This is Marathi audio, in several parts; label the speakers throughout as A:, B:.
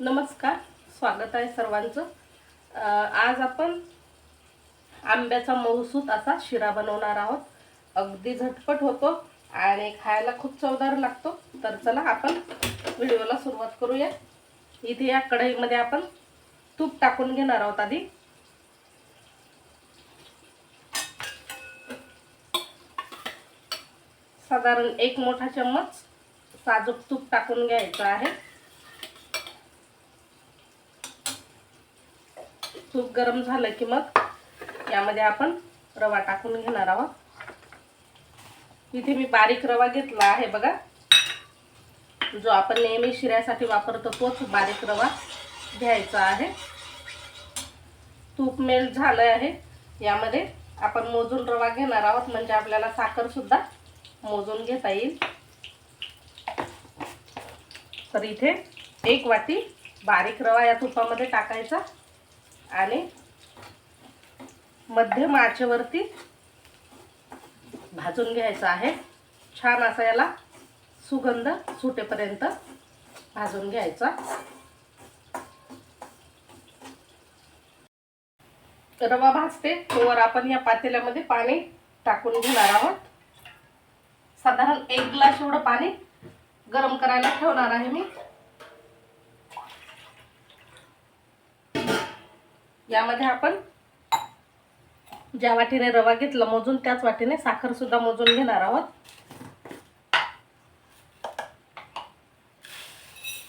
A: नमस्कार स्वागत आहे सर्वांचं. आज आपण आंब्याचा मऊसूत असा शिरा बनवणार आहोत. अगदी झटपट होतो आणि खायला खूप चवदार लागतो. तर चला आपण व्हिडिओला सुरुवात करूया. इथे या कढईमध्ये आपण तूप टाकून घेणार आहोत आधी. साधारण एक मोठा चम्मच साजूक तूप टाकून घ्यायचं आहे. तूप गरम झालं की मग यामध्ये आपण रवा टाकून घेणार आहोत. इथे मी बारीक रवा घेतला आहे बघा. जो आपण नेहमी शिऱ्यासाठी वापरतो तोच बारीक रवा घ्यायचा आहे. तूप मेल्ट झालं आहे. यामध्ये आपण मोजून रवा घेणार आहोत म्हणजे आपल्याला साखर सुद्धा मोजून घेता येईल. तर इथे एक वाटी बारीक रवा या तुपामध्ये टाकायचा. आणि मध्यम आचेवरती भाजून घ्यायचं आहे. छान असा याला सुगंध सुटेपर्यंत भाजून घ्यायचा. रवा भाजते. तोवर आपण या पातेल्यामध्ये पाणी टाकून घेणार आहोत. साधारण एक ग्लास एवढं पाणी गरम करायला ठेवणार आहे मी. यामध्ये आपण ज्या वाटीने रवा घेतला मोजून त्याच वाटीने साखर सुद्धा मोजून घेणार आहोत.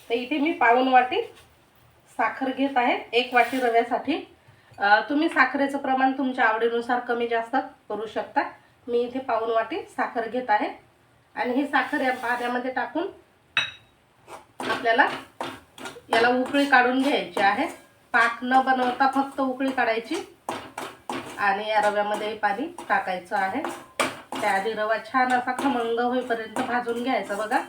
A: तर इथे मी पाऊन वाटी साखर घेत आहे. एक वाटी रव्यासाठी. तुम्ही साखरेचं प्रमाण तुमच्या आवडीनुसार कमी जास्त करू शकता. मी इथे पाऊन वाटी साखर घेत आहे. आणि ही साखर या पाण्यामध्ये टाकून आपल्याला याला उकळी काढून घ्यायची आहे. पाक न बनवता फक्त उकळी काढायची आणि या रव्यामध्ये पाणी टाकायचं आहे. त्याआधी रवा छान असा खमंग होईपर्यंत भाजून घ्यायचा बघा.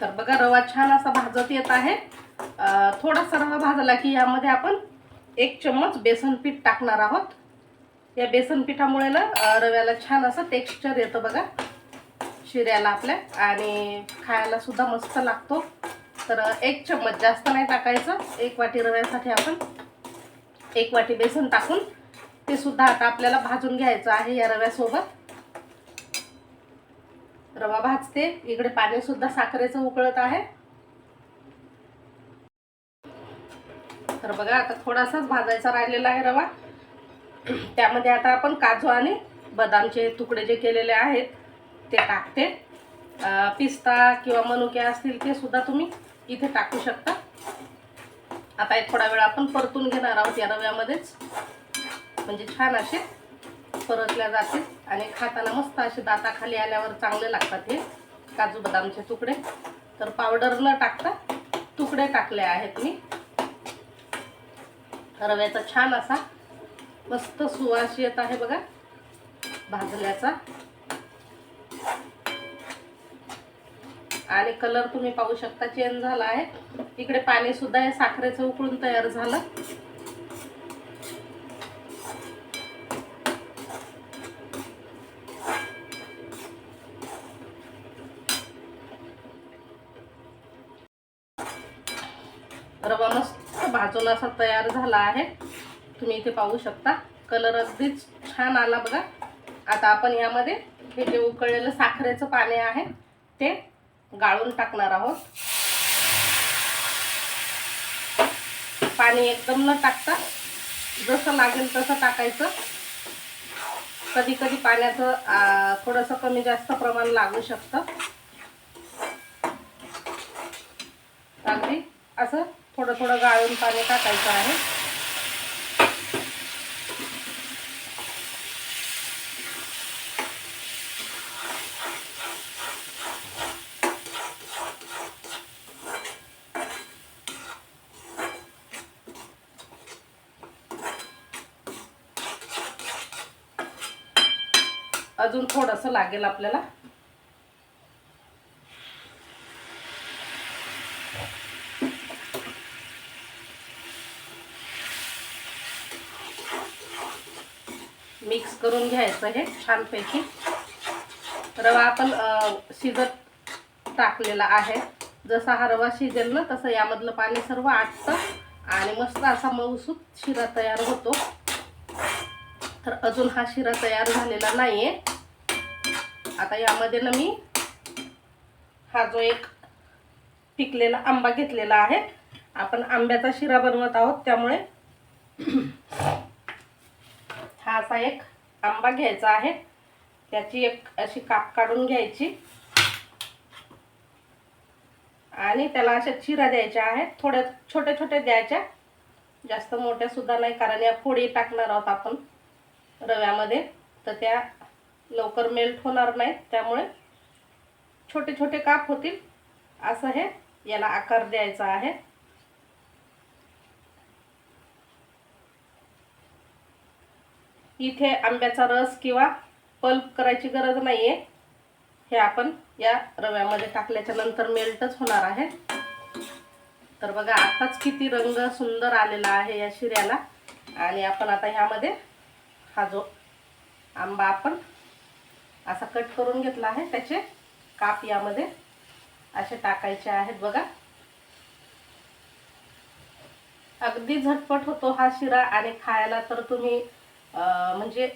A: तर बघा रवा छान असा भाजत येत आहे. थोडासा रवा भाजला की यामध्ये आपण एक चम्मच बेसन पीठ टाकणार आहोत. या बेसन पिठामुळे ना रव्याला छान असं टेक्स्चर येतं बघा. शिऱ्याला आपल्या. आणि खायला सुद्धा मस्त लागतो. तर एक चम्मच जास्त नाही टाकायचं. एक वाटी रव्यासाठी आपण एक वाटी बेसन टाकून ते सुद्धा आता आपल्याला भाजून घ्यायचं आहे या रव्यासोबत. रवा भाजते. इकडे पाणी सुद्धा साखरेचं उकळत आहे. तर बघा आता थोडासाच भाजायचा राहिलेला आहे रवा. त्यामध्ये आता आपण काजू आणि बदामचे तुकडे जे केलेले आहेत ते टाकते. पिस्ता किंवा मनुके असतील ते सुद्धा तुम्ही इथे टाकू शकता. आता एक थोडा वेळ आपण परतून घेणार आहोत या रव्यामध्येच. म्हणजे छान असे परतल्या जातील आणि खाताना मस्त असे दाताखाली आल्यावर चांगले लागतात हे. काजू बदामचे तुकडे. तर पावडर न टाकता तुकडे टाकले आहेत मी. रव्याचा छान असा मस्त सुवास येत आहे बघा. भाजल्याचा. आणि कलर तुम्ही पाहू शकता चेंज झाला आहे. इकडे पाणी सुद्धा हे साखरेचं उकळून तयार झालं. रवा मस्त भाजून असा तयार झाला आहे. तुम्ही इथे पाहू शकता कलर अगदीच छान आला बघा. आता आपण यामध्ये हे जे उकळलेलं साखरेचं पाणी आहे ते गाळून टाकणार आहोत. पाणी एकदम न टाकता जसं लागेल तसं टाकायचं. कधी कधी पाण्याचं थोडंसं कमी जास्त प्रमाण लागू शकतं. अगदी असं थोडं थोडं गाळून पाणी टाकायचं आहे. अजून थोडंसं लागेल आपल्याला. मिक्स करून घ्यायचं हे छानपैकी. रवा आपण शिजत टाकलेला आहे. जसा हा रवा शिजेल ना तसं यामधलं पाणी सर्व आटतं आणि मस्त असा मऊसूत शिरा तयार होतो. तर अजून हा शिरा तयार झालेला नाही आहे आता यामध्ये ना मी हा जो एक पिकलेला आंबा घेतलेला आहे आपण आंब्याचा शिरा बनवत आहोत त्यामुळे हा असा एक आंबा घ्यायचा आहे. त्याची एक अशी काप काढून घ्यायची. आणि त्याला अशा चिरा द्यायच्या आहेत थोड्या छोट्या छोट्या द्यायच्या. जास्त मोठ्या सुद्धा नाही कारण या फोडी टाकणार आहोत आपण. रव्यामध्ये. तर त्या लवकर मेल्ट होणार नाहीत. त्यामुळे छोटे छोटे काप होतील. असं हे याला आकार द्यायचा आहे. इथे आंब्याचा रस किंवा पल्प करायची गरज नाही आहे हे आपण या रव्यामध्ये टाकल्याच्या नंतर मेल्टच होणार आहे. तर बघा आताच किती रंग सुंदर आलेला आहे या शिऱ्याला. आणि आपण आता ह्यामध्ये हा जो आंबा आपण असा कट करून घेतला आहे त्याचे काप यामध्ये असे टाकायचे आहेत बघा. अगदी झटपट होतो हा शिरा आणि खायला तर तुम्ही म्हणजे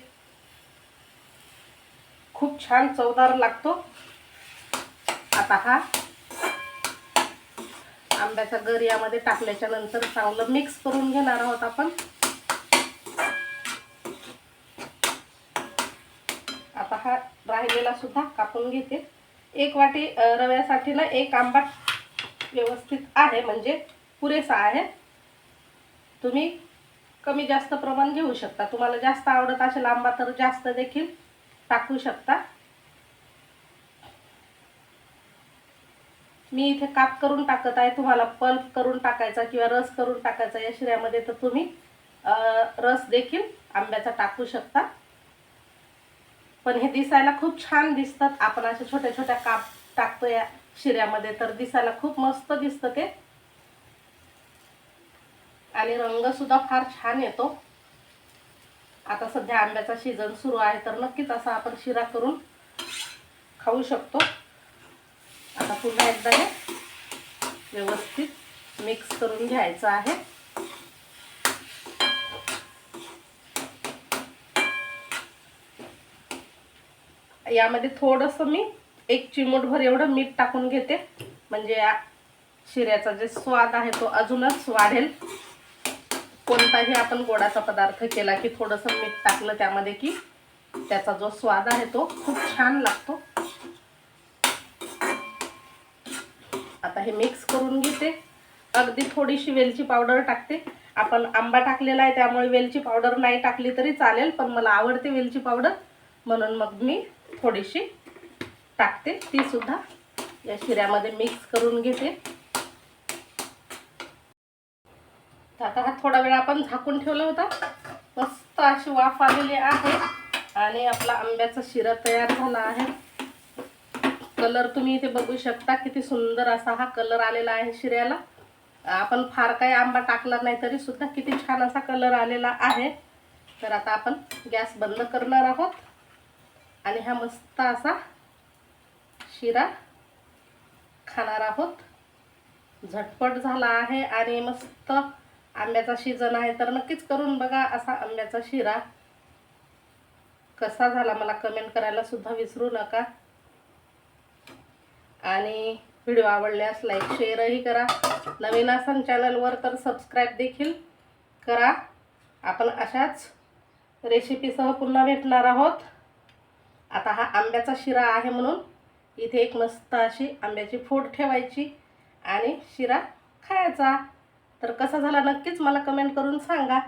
A: खूप छान चवदार लागतो. आता हा आंब्याचा गर यामध्ये टाकल्याच्या नंतर चांगलं मिक्स करून घेणार आहोत आपण आता हा राहिलेला सुद्धा कापून घेते. एक वाटी रव्यासाठी ना एक आंबा व्यवस्थित आहे म्हणजे पुरेसा आहे. तुम्ही कमी जास्त प्रमाण घेऊ शकता. तुम्हाला जास्त आवडत असेल आंबा तर जास्त देखील टाकू शकता. मी इथे काप करून टाकत आहे. तुम्हाला पल्प करून टाकायचा किंवा रस करून टाकायचा या शिऱ्यामध्ये तर तुम्ही रस देखील आंब्याचा टाकू शकता. पण हे दिसायला खूप छान दिसतात. आपण अशा छोट्या छोट्या काप टाकतो या शिऱ्यामध्ये तर दिसायला खूप मस्त दिसतं ते. आणि रंग सुद्धा फार छान येतो. आता सध्या आंब्याचा सीझन सुरू आहे तर नक्कीच असा आपण शिरा करून खाऊ शकतो. आता पुन्हा एकदा हे व्यवस्थित मिक्स करून घ्यायचं आहे. यामध्ये थोडंसं मी एक चिमूटभर एवढं मीठ टाकून घेते. म्हणजे या शिऱ्याचा जे स्वाद आहे तो अजूनच वाढेल. कोणताही आपण गोडाचा पदार्थ केला की थोडंसं मीठ टाकलं त्यामध्ये की त्याचा जो स्वाद आहे तो खूप छान लागतो. आता हे मिक्स करून घेते. अगदी थोडीशी वेलची पावडर टाकते. आपण आंबा टाकलेला आहे त्यामुळे वेलची पावडर नाही टाकली तरी चालेल पण मला आवडते वेलची पावडर. म्हणून मग मी थोडीशी टाकते. ती सुद्धा या शिऱ्यामध्ये मिक्स करून घेते. तर आता हा थोडा वेळ आपण झाकून ठेवला होता. मस्त अशी वाफ आलेली आहे आणि आपला आंब्याचा शिरा तयार झाला आहे. कलर तुम्ही इथे बघू शकता किती सुंदर असा हा कलर आलेला आहे शिऱ्याला. आपण फार काही आंबा टाकला नाही तरी सुद्धा किती छान असा कलर आलेला आहे. तर आता आपण गॅस बंद करणार आहोत. आणि हा मस्त असा शिरा खाणार आहोत. झटपट झाला आहे आणि मस्त आंब्याचा शिजन आहे. तर नक्कीच करून बघा असा आंब्याचा शिरा कसा झाला मला कमेंट करायला सुद्धा विसरू नका. आणि व्हिडिओ आवडल्यास लाईक शेअरही करा. नवीन असाल चॅनलवर तर सबस्क्राईब देखील करा. आपण अशाच रेसिपीसह पुन्हा भेटणार आहोत. आता हा आंब्याचा शिरा आहे म्हणून इथे एक मस्त अशी आंब्याची फोड ठेवायची आणि शिरा खायचा. तर कसा झाला नक्कीच मला कमेंट करून सांगा.